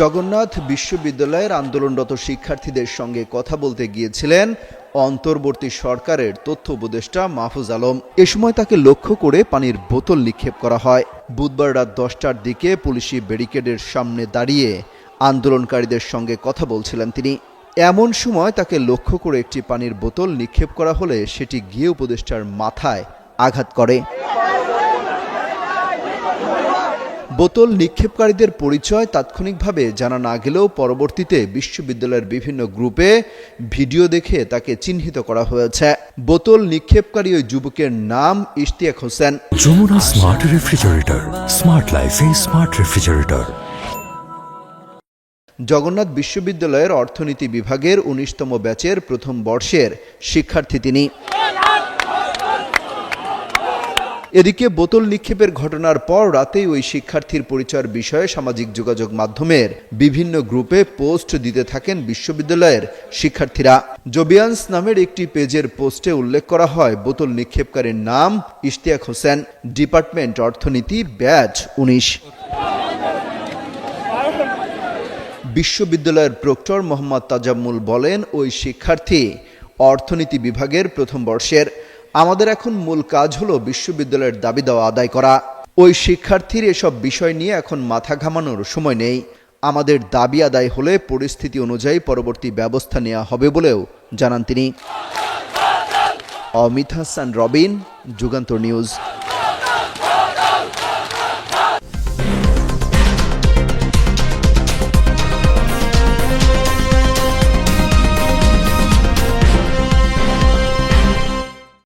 জগন্নাথ বিশ্ববিদ্যালয়ের আন্দোলনরত শিক্ষার্থীদের সঙ্গে কথা বলতে গিয়েছিলেন অন্তর্বর্তী সরকারের তথ্য উপদেষ্টা মাহফুজ আলম। এ সময় তাকে লক্ষ্য করে পানির বোতল নিক্ষেপ করা হয়। বুধবার রাত দশটার দিকে পুলিশি ব্যারিকেডের সামনে দাঁড়িয়ে আন্দোলনকারীদের সঙ্গে কথা বলছিলেন তিনি। এমন সময় তাকে লক্ষ্য করে একটি পানির বোতল নিক্ষেপ করা হলে সেটি গিয়ে উপদেষ্টার মাথায় আঘাত করে। বোতল নিক্ষেপকারীদের পরিচয় তাৎক্ষণিকভাবে জানা না গেলেও পরবর্তীতে বিশ্ববিদ্যালয়ের বিভিন্ন গ্রুপে ভিডিও দেখে তাকে চিহ্নিত করা হয়েছে। বোতল নিক্ষেপকারী ওই যুবকের নাম Ishtiaq Hossain. Jamuna smart refrigerator smart লাইফে স্মার্ট রেফ্রিজারেটর। জগন্নাথ বিশ্ববিদ্যালয়ের অর্থনীতি বিভাগের উনিশতম ব্যাচের প্রথম বর্ষের শিক্ষার্থী তিনি। এদিকে বোতল নিক্ষেপের ঘটনার পর রাতেই ওই শিক্ষার্থীর পরিচয়ের বিষয়ে সামাজিক যোগাযোগ মাধ্যমের বিভিন্ন গ্রুপে পোস্ট দিতে থাকেন বিশ্ববিদ্যালয়ের শিক্ষার্থীরা। জোবিয়ান্স নামের একটি পেজের পোস্টে উল্লেখ করা হয়, বোতল নিক্ষেপকারীর নাম ইশতিয়াক হোসেন, ডিপার্টমেন্ট অর্থনীতি, ব্যাচ উনিশ। বিশ্ববিদ্যালয়ের প্রক্টর মোহাম্মদ তাজাম্মুল বলেন, ওই শিক্ষার্থী অর্থনীতি বিভাগের প্রথম বর্ষের আমাদের এখন মূল কাজ হলো বিশ্ববিদ্যালয়ের দাবি দেওয়া আদায় করা। ওই শিক্ষার্থীর এসব বিষয় নিয়ে এখন মাথা ঘামানোর সময় নেই। আমাদের দাবি আদায় হলে পরিস্থিতি অনুযায়ী পরবর্তী ব্যবস্থা নেওয়া হবে বলেও জানান তিনি। অমিত হাসান, রবিন, যুগান্তর নিউজ।